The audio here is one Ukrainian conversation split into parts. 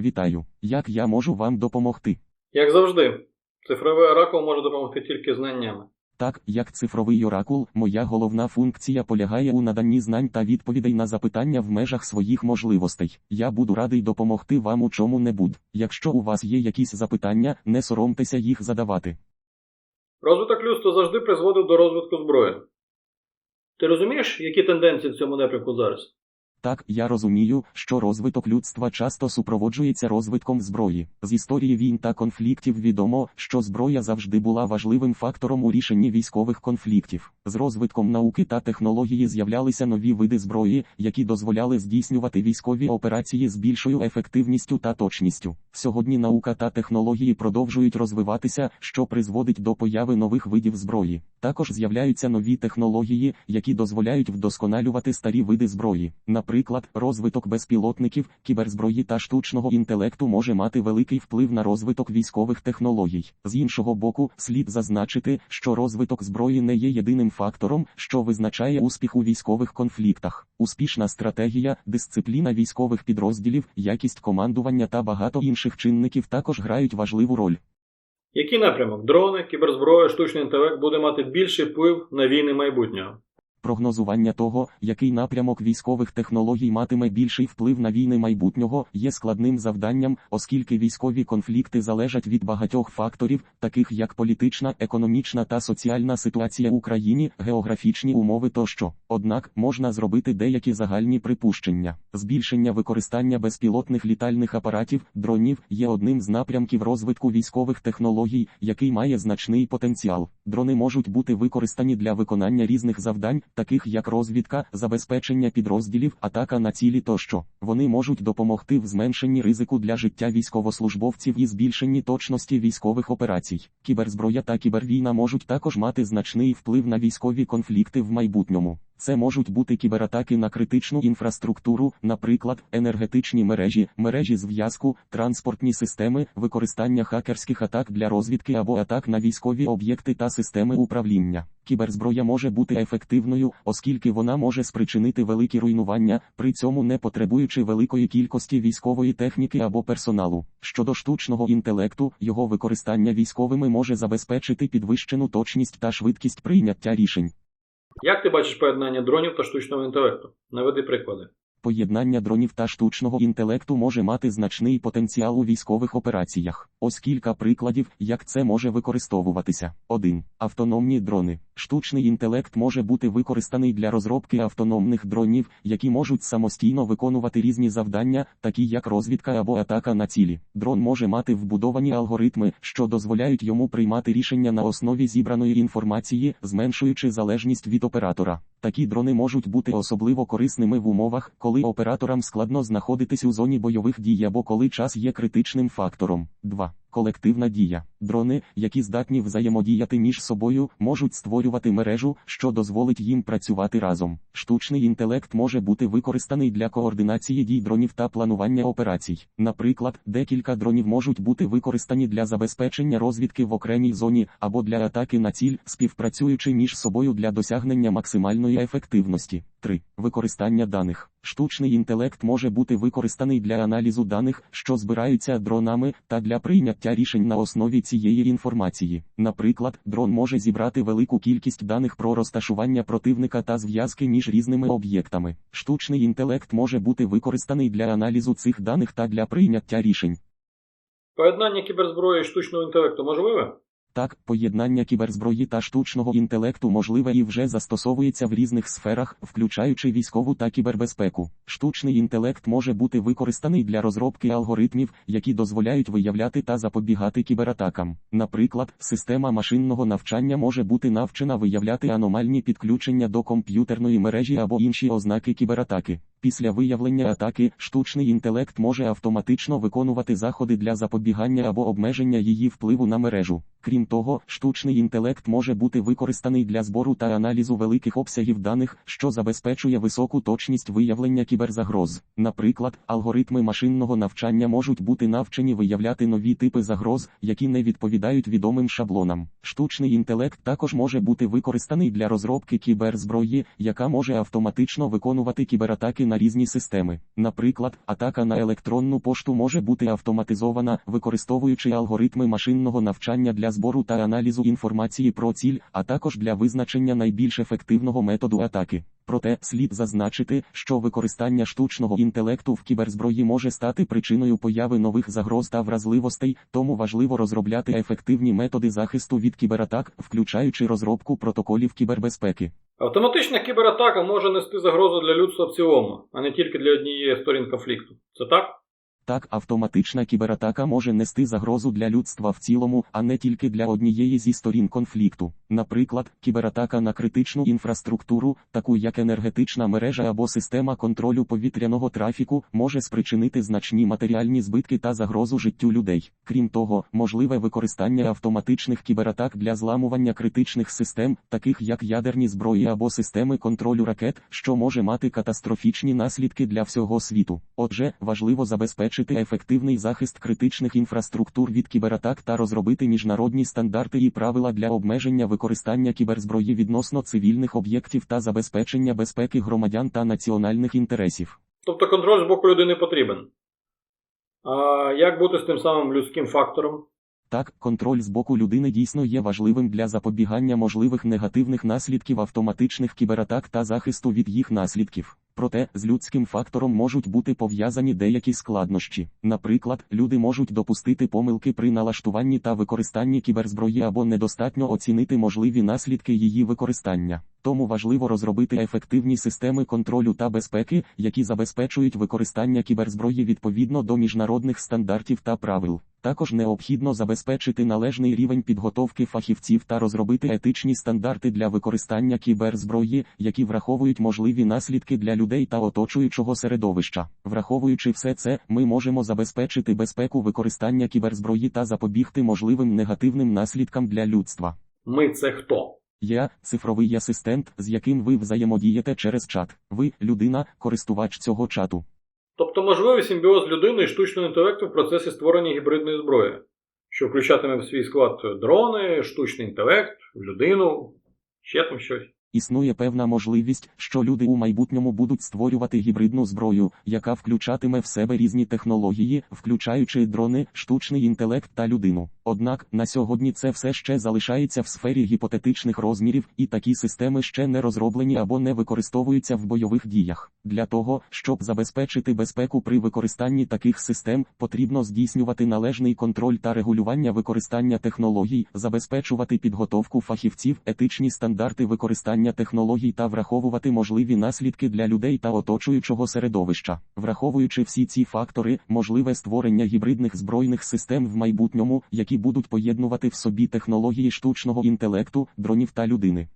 Вітаю. Як я можу вам допомогти? Як завжди, цифровий оракул може допомогти тільки знаннями. Так, як цифровий оракул, моя головна функція полягає у наданні знань та відповідей на запитання в межах своїх можливостей. Я буду радий допомогти вам у чому-небудь. Якщо у вас є якісь запитання, не соромтеся їх задавати. Розвиток людства завжди призводив до розвитку зброї. Ти розумієш, які тенденції в цьому напрямку зараз? Так, я розумію, що розвиток людства часто супроводжується розвитком зброї. З історії війн та конфліктів відомо, що зброя завжди була важливим фактором у рішенні військових конфліктів. З розвитком науки та технології з'являлися нові види зброї, які дозволяли здійснювати військові операції з більшою ефективністю та точністю. Сьогодні наука та технології продовжують розвиватися, що призводить до появи нових видів зброї. Також з'являються нові технології, які дозволяють вдосконалювати старі види зброї. Наприклад, розвиток безпілотників, кіберзброї та штучного інтелекту може мати великий вплив на розвиток військових технологій. З іншого боку, слід зазначити, що розвиток зброї не є єдиним фактором, що визначає успіх у військових конфліктах. Успішна стратегія, дисципліна військових підрозділів, якість командування та багато інших чинників також грають важливу роль. Який напрямок дрони, кіберзброя, штучний інтелект буде мати більший вплив на війни майбутнього? Прогнозування того, який напрямок військових технологій матиме більший вплив на війни майбутнього, є складним завданням, оскільки військові конфлікти залежать від багатьох факторів, таких як політична, економічна та соціальна ситуація в країні, географічні умови тощо. Однак можна зробити деякі загальні припущення. Збільшення використання безпілотних літальних апаратів, дронів є одним з напрямків розвитку військових технологій, який має значний потенціал. Дрони можуть бути використані для виконання різних завдань таких як розвідка, забезпечення підрозділів, атака на цілі тощо. Вони можуть допомогти в зменшенні ризику для життя військовослужбовців і збільшенні точності військових операцій. Кіберзброя та кібервійна можуть також мати значний вплив на військові конфлікти в майбутньому. Це можуть бути кібератаки на критичну інфраструктуру, наприклад, енергетичні мережі, мережі зв'язку, транспортні системи, використання хакерських атак для розвідки або атак на військові об'єкти та системи управління. Кіберзброя може бути ефективною, оскільки вона може спричинити великі руйнування, при цьому не потребуючи великої кількості військової техніки або персоналу. Щодо штучного інтелекту, його використання військовими може забезпечити підвищену точність та швидкість прийняття рішень. Як ти бачиш поєднання дронів та штучного інтелекту? Наведи приклади. Поєднання дронів та штучного інтелекту може мати значний потенціал у військових операціях. Ось кілька прикладів, як це може використовуватися. 1. Автономні дрони. Штучний інтелект може бути використаний для розробки автономних дронів, які можуть самостійно виконувати різні завдання, такі як розвідка або атака на цілі. Дрон може мати вбудовані алгоритми, що дозволяють йому приймати рішення на основі зібраної інформації, зменшуючи залежність від оператора. Такі дрони можуть бути особливо корисними в умовах, коли операторам складно знаходитись у зоні бойових дій або коли час є критичним фактором. 2. Колективна дія. Дрони, які здатні взаємодіяти між собою, можуть створювати мережу, що дозволить їм працювати разом. Штучний інтелект може бути використаний для координації дій дронів та планування операцій. Наприклад, декілька дронів можуть бути використані для забезпечення розвідки в окремій зоні або для атаки на ціль, співпрацюючи між собою для досягнення максимальної ефективності. 3. Використання даних. Штучний інтелект може бути використаний для аналізу даних, що збираються дронами, та для прийняття рішень на основі цієї інформації. Наприклад, дрон може зібрати велику кількість даних про розташування противника та зв'язки між різними об'єктами. Штучний інтелект може бути використаний для аналізу цих даних та для прийняття рішень. Поєднання кіберзброї і штучного інтелекту можливе? Так, поєднання кіберзброї та штучного інтелекту можливе і вже застосовується в різних сферах, включаючи військову та кібербезпеку. Штучний інтелект може бути використаний для розробки алгоритмів, які дозволяють виявляти та запобігати кібератакам. Наприклад, система машинного навчання може бути навчена виявляти аномальні підключення до комп'ютерної мережі або інші ознаки кібератаки. Після виявлення атаки штучний інтелект може автоматично виконувати заходи для запобігання або обмеження її впливу на мережу. Крім того, штучний інтелект може бути використаний для збору та аналізу великих обсягів даних, що забезпечує високу точність виявлення кіберзагроз. Наприклад, алгоритми машинного навчання можуть бути навчені виявляти нові типи загроз, які не відповідають відомим шаблонам. Штучний інтелект також може бути використаний для розробки кіберзброї, яка може автоматично виконувати кібератаки на різні системи. Наприклад, атака на електронну пошту може бути автоматизована, використовуючи алгоритми машинного навчання для збору та аналізу інформації про ціль, а також для визначення найбільш ефективного методу атаки. Проте слід зазначити, що використання штучного інтелекту в кіберзброї може стати причиною появи нових загроз та вразливостей, тому важливо розробляти ефективні методи захисту від кібератак, включаючи розробку протоколів кібербезпеки. Автоматична кібератака може нести загрозу для людства в цілому, а не тільки для однієї сторін конфлікту. Це так? Так, автоматична кібератака може нести загрозу для людства в цілому, а не тільки для однієї зі сторін конфлікту. Наприклад, кібератака на критичну інфраструктуру, таку як енергетична мережа або система контролю повітряного трафіку, може спричинити значні матеріальні збитки та загрозу життю людей. Крім того, можливе використання автоматичних кібератак для зламування критичних систем, таких як ядерні зброї або системи контролю ракет, що може мати катастрофічні наслідки для всього світу. Отже, важливо забезпечити ефективний захист критичних інфраструктур від кібератак та розробити міжнародні стандарти і правила для обмеження використання кіберзброї відносно цивільних об'єктів та забезпечення безпеки громадян та національних інтересів. Тобто контроль з боку людини потрібен. А як бути з тим самим людським фактором? Так, контроль з боку людини дійсно є важливим для запобігання можливих негативних наслідків автоматичних кібератак та захисту від їх наслідків. Проте з людським фактором можуть бути пов'язані деякі складнощі. Наприклад, люди можуть допустити помилки при налаштуванні та використанні кіберзброї або недостатньо оцінити можливі наслідки її використання. Тому важливо розробити ефективні системи контролю та безпеки, які забезпечують використання кіберзброї відповідно до міжнародних стандартів та правил. Також необхідно забезпечити належний рівень підготовки фахівців та розробити етичні стандарти для використання кіберзброї, які враховують можливі наслідки для людей та оточуючого середовища. Враховуючи все це, ми можемо забезпечити безпеку використання кіберзброї та запобігти можливим негативним наслідкам для людства. Ми це хто? Я цифровий асистент, з яким ви взаємодієте через чат. Ви людина, користувач цього чату. Тобто можливий симбіоз людини і штучного інтелекту в процесі створення гібридної зброї, що включатиме в свій склад дрони, штучний інтелект, людину, ще там щось. Існує певна можливість, що люди у майбутньому будуть створювати гібридну зброю, яка включатиме в себе різні технології, включаючи дрони, штучний інтелект та людину. Однак на сьогодні це все ще залишається в сфері гіпотетичних розмірів, і такі системи ще не розроблені або не використовуються в бойових діях. Для того, щоб забезпечити безпеку при використанні таких систем, потрібно здійснювати належний контроль та регулювання використання технологій, забезпечувати підготовку фахівців, етичні стандарти використання технологій та враховувати можливі наслідки для людей та оточуючого середовища. Враховуючи всі ці фактори, можливе створення гібридних збройних систем в майбутньому, які будуть поєднувати в собі технології штучного інтелекту, дронів та людини.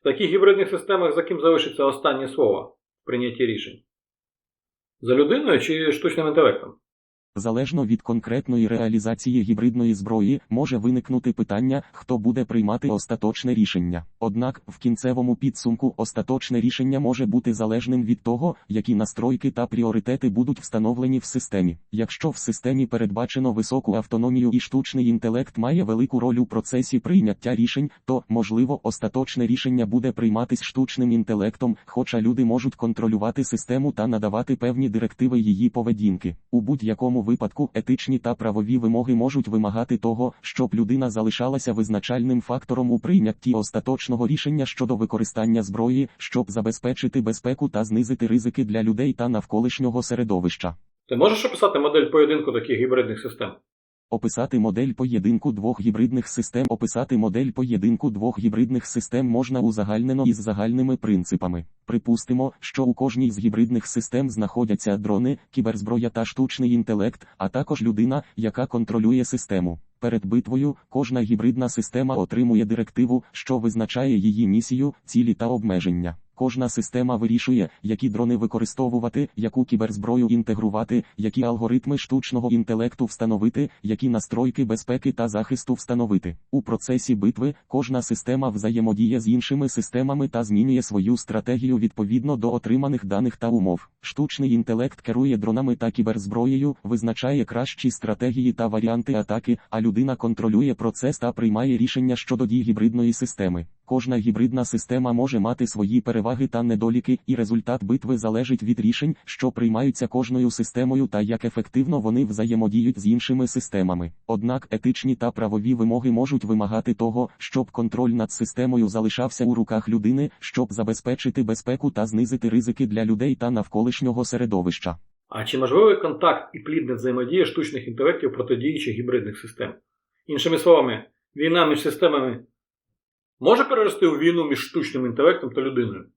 В таких гібридних системах за ким залишиться останнє слово в прийнятті рішень? За людиною чи штучним інтелектом? Залежно від конкретної реалізації гібридної зброї, може виникнути питання, хто буде приймати остаточне рішення. Однак, в кінцевому підсумку остаточне рішення може бути залежним від того, які настройки та пріоритети будуть встановлені в системі. Якщо в системі передбачено високу автономію і штучний інтелект має велику роль у процесі прийняття рішень, то, можливо, остаточне рішення буде прийматись штучним інтелектом, хоча люди можуть контролювати систему та надавати певні директиви її поведінки. У будь-якому випадку етичні та правові вимоги можуть вимагати того, щоб людина залишалася визначальним фактором у прийнятті остаточного рішення щодо використання зброї, щоб забезпечити безпеку та знизити ризики для людей та навколишнього середовища. Ти можеш описати модель поєдинку таких гібридних систем? Описати модель поєдинку двох гібридних систем. Описати модель поєдинку двох гібридних систем можна узагальнено із загальними принципами. Припустимо, що у кожній з гібридних систем знаходяться дрони, кіберзброя та штучний інтелект, а також людина, яка контролює систему. Перед битвою кожна гібридна система отримує директиву, що визначає її місію, цілі та обмеження. Кожна система вирішує, які дрони використовувати, яку кіберзброю інтегрувати, які алгоритми штучного інтелекту встановити, які настройки безпеки та захисту встановити. У процесі битви кожна система взаємодіє з іншими системами та змінює свою стратегію відповідно до отриманих даних та умов. Штучний інтелект керує дронами та кіберзброєю, визначає кращі стратегії та варіанти атаки, а людина контролює процес та приймає рішення щодо дій гібридної системи. Кожна гібридна система може мати свої переваги та недоліки, і результат битви залежить від рішень, що приймаються кожною системою та як ефективно вони взаємодіють з іншими системами. Однак етичні та правові вимоги можуть вимагати того, щоб контроль над системою залишався у руках людини, щоб забезпечити безпеку та знизити ризики для людей та навколишнього середовища. А чи можливий контакт і плідна взаємодія штучних інтелектів протидіючих гібридних систем? Іншими словами, війна між системами може перерости у війну між штучним інтелектом та людиною?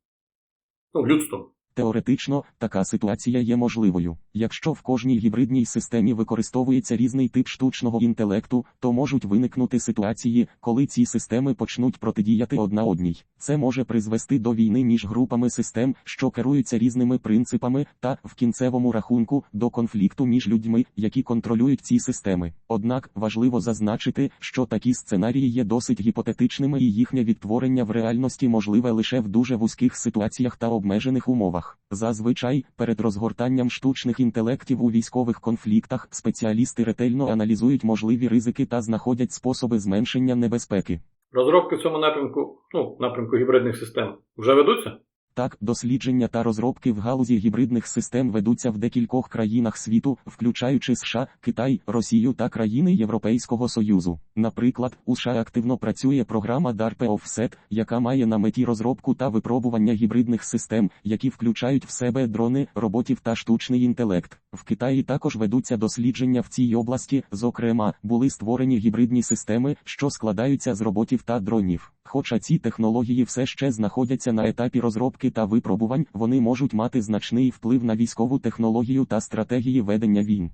Ну, людством. Теоретично, така ситуація є можливою. Якщо в кожній гібридній системі використовується різний тип штучного інтелекту, то можуть виникнути ситуації, коли ці системи почнуть протидіяти одна одній. Це може призвести до війни між групами систем, що керуються різними принципами, та в кінцевому рахунку до конфлікту між людьми, які контролюють ці системи. Однак важливо зазначити, що такі сценарії є досить гіпотетичними і їхнє відтворення в реальності можливе лише в дуже вузьких ситуаціях та обмежених умовах. Зазвичай, перед розгортанням штучних інтелектів у військових конфліктах спеціалісти ретельно аналізують можливі ризики та знаходять способи зменшення небезпеки. Розробки в цьому напрямку, ну, напрямку гібридних систем, вже ведуться? Так, дослідження та розробки в галузі гібридних систем ведуться в декількох країнах світу, включаючи США, Китай, Росію та країни Європейського Союзу. Наприклад, у США активно працює програма DARPA Offset, яка має на меті розробку та випробування гібридних систем, які включають в себе дрони, роботів та штучний інтелект. В Китаї також ведуться дослідження в цій області, зокрема, були створені гібридні системи, що складаються з роботів та дронів. Хоча ці технології все ще знаходяться на етапі розробки та випробувань, вони можуть мати значний вплив на військову технологію та стратегії ведення війн.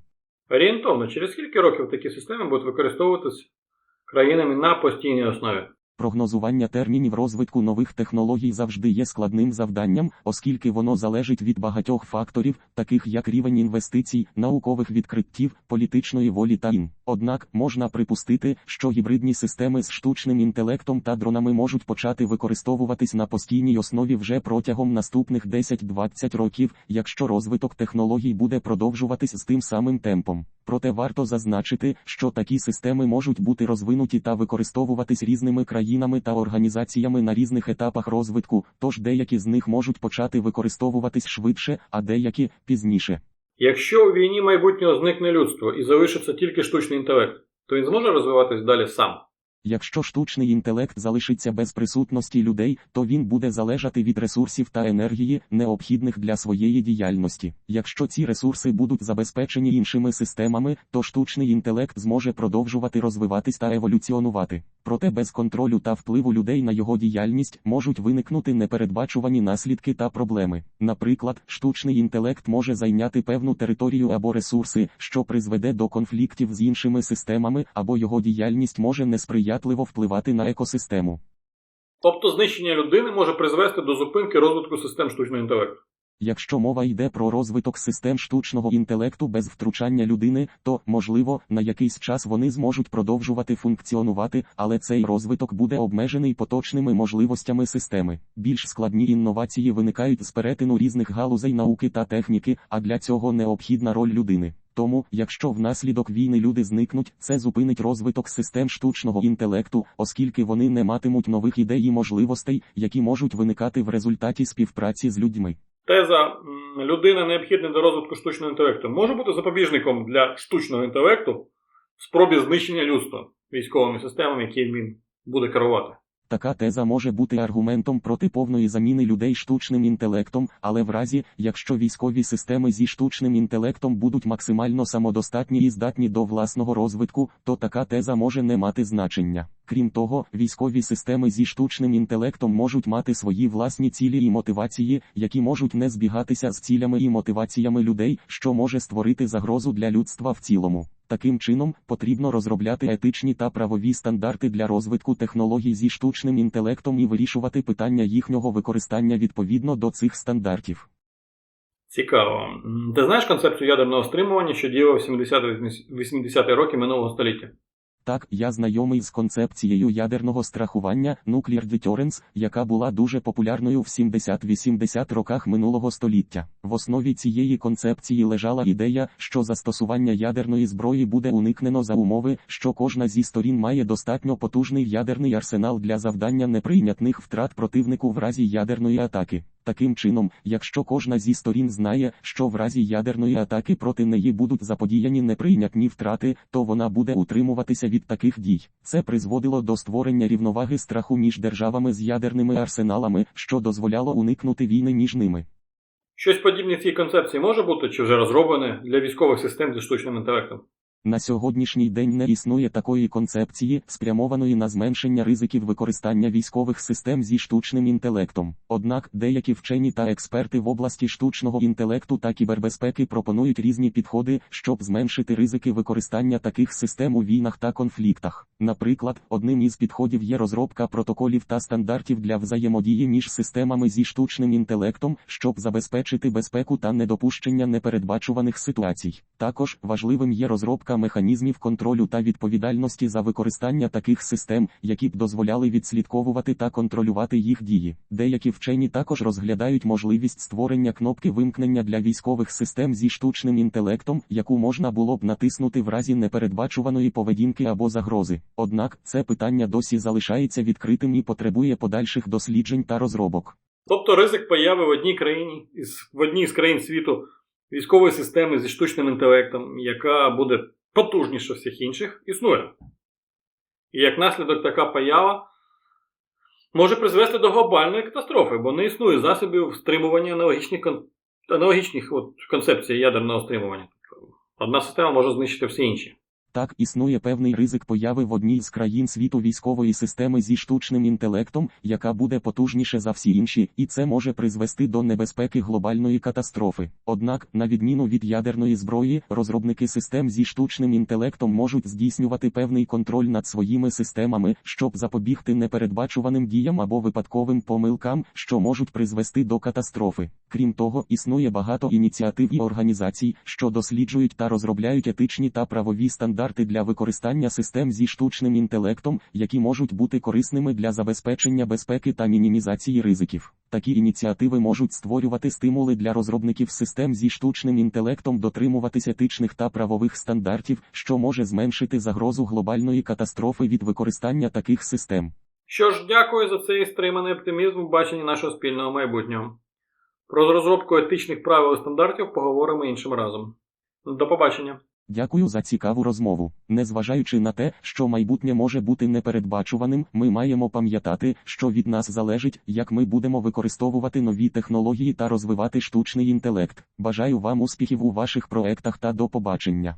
Орієнтовно, через скільки років такі системи будуть використовуватись країнами на постійній основі? Прогнозування термінів розвитку нових технологій завжди є складним завданням, оскільки воно залежить від багатьох факторів, таких як рівень інвестицій, наукових відкриттів, політичної волі та ін. Однак можна припустити, що гібридні системи з штучним інтелектом та дронами можуть почати використовуватись на постійній основі вже протягом наступних 10-20 років, якщо розвиток технологій буде продовжуватись з тим самим темпом. Проте варто зазначити, що такі системи можуть бути розвинуті та використовуватись різними країнами та організаціями на різних етапах розвитку, тож деякі з них можуть почати використовуватись швидше, а деякі пізніше. Якщо у війні майбутнього зникне людство і залишиться тільки штучний інтелект, то він зможе розвиватись далі сам. Якщо штучний інтелект залишиться без присутності людей, то він буде залежати від ресурсів та енергії, необхідних для своєї діяльності. Якщо ці ресурси будуть забезпечені іншими системами, то штучний інтелект зможе продовжувати розвиватись та еволюціонувати. Проте без контролю та впливу людей на його діяльність можуть виникнути непередбачувані наслідки та проблеми. Наприклад, штучний інтелект може зайняти певну територію або ресурси, що призведе до конфліктів з іншими системами, або його діяльність може несприятливо впливати на екосистему. Тобто знищення людини може призвести до зупинки розвитку систем штучного інтелекту. Якщо мова йде про розвиток систем штучного інтелекту без втручання людини, то, можливо, на якийсь час вони зможуть продовжувати функціонувати, але цей розвиток буде обмежений поточними можливостями системи. Більш складні інновації виникають з перетину різних галузей науки та техніки, а для цього необхідна роль людини. Тому, якщо внаслідок війни люди зникнуть, це зупинить розвиток систем штучного інтелекту, оскільки вони не матимуть нових ідей і можливостей, які можуть виникати в результаті співпраці з людьми. Теза людина необхідна для розвитку штучного інтелекту може бути запобіжником для штучного інтелекту в спробі знищення людства військовими системами, які він буде керувати. Така теза може бути аргументом проти повної заміни людей штучним інтелектом, але в разі, якщо військові системи зі штучним інтелектом будуть максимально самодостатні і здатні до власного розвитку, то така теза може не мати значення. Крім того, військові системи зі штучним інтелектом можуть мати свої власні цілі і мотивації, які можуть не збігатися з цілями і мотиваціями людей, що може створити загрозу для людства в цілому. Таким чином, потрібно розробляти етичні та правові стандарти для розвитку технологій зі штучним інтелектом і вирішувати питання їхнього використання відповідно до цих стандартів. Цікаво. Ти знаєш концепцію ядерного стримування, що діяла в 70-80-ті роки минулого століття? Так, я знайомий з концепцією ядерного страхування Nuclear Deterrence, яка була дуже популярною в 70-80 роках минулого століття. В основі цієї концепції лежала ідея, що застосування ядерної зброї буде уникнено за умови, що кожна зі сторін має достатньо потужний ядерний арсенал для завдання неприйнятних втрат противнику в разі ядерної атаки. Таким чином, якщо кожна зі сторін знає, що в разі ядерної атаки проти неї будуть заподіяні неприйнятні втрати, то вона буде утримуватися від таких дій. Це призводило до створення рівноваги страху між державами з ядерними арсеналами, що дозволяло уникнути війни між ними. Щось подібне в цій концепції може бути чи вже розроблене для військових систем зі штучним інтелектом? На сьогоднішній день не існує такої концепції, спрямованої на зменшення ризиків використання військових систем зі штучним інтелектом. Однак деякі вчені та експерти в області штучного інтелекту та кібербезпеки пропонують різні підходи, щоб зменшити ризики використання таких систем у війнах та конфліктах. Наприклад, одним із підходів є розробка протоколів та стандартів для взаємодії між системами зі штучним інтелектом, щоб забезпечити безпеку та недопущення непередбачуваних ситуацій. Також важливим є розробка механізмів контролю та відповідальності за використання таких систем, які б дозволяли відслідковувати та контролювати їх дії. Деякі вчені також розглядають можливість створення кнопки вимкнення для військових систем зі штучним інтелектом, яку можна було б натиснути в разі непередбачуваної поведінки або загрози. Однак це питання досі залишається відкритим і потребує подальших досліджень та розробок. Тобто ризик появи в одній країні, в одній з країн світу військової системи зі штучним інтелектом, яка буде потужніша всіх інших, існує. І як наслідок така поява може призвести до глобальної катастрофи, бо не існує засобів стримування аналогічних, аналогічних от, концепцій ядерного стримування. Одна система може знищити всі інші. Так, існує певний ризик появи в одній з країн світу військової системи зі штучним інтелектом, яка буде потужніше за всі інші, і це може призвести до небезпеки глобальної катастрофи. Однак, на відміну від ядерної зброї, розробники систем зі штучним інтелектом можуть здійснювати певний контроль над своїми системами, щоб запобігти непередбачуваним діям або випадковим помилкам, що можуть призвести до катастрофи. Крім того, існує багато ініціатив і організацій, що досліджують та розробляють етичні та правові стандарти для використання систем зі штучним інтелектом, які можуть бути корисними для забезпечення безпеки та мінімізації ризиків. Такі ініціативи можуть створювати стимули для розробників систем зі штучним інтелектом дотримуватись етичних та правових стандартів, що може зменшити загрозу глобальної катастрофи від використання таких систем. Що ж, дякую за цей стриманий оптимізм в баченні нашого спільного майбутнього. Про розробку етичних правил і стандартів поговоримо іншим разом. До побачення. Дякую за цікаву розмову. Незважаючи на те, що майбутнє може бути непередбачуваним, ми маємо пам'ятати, що від нас залежить, як ми будемо використовувати нові технології та розвивати штучний інтелект. Бажаю вам успіхів у ваших проектах та до побачення.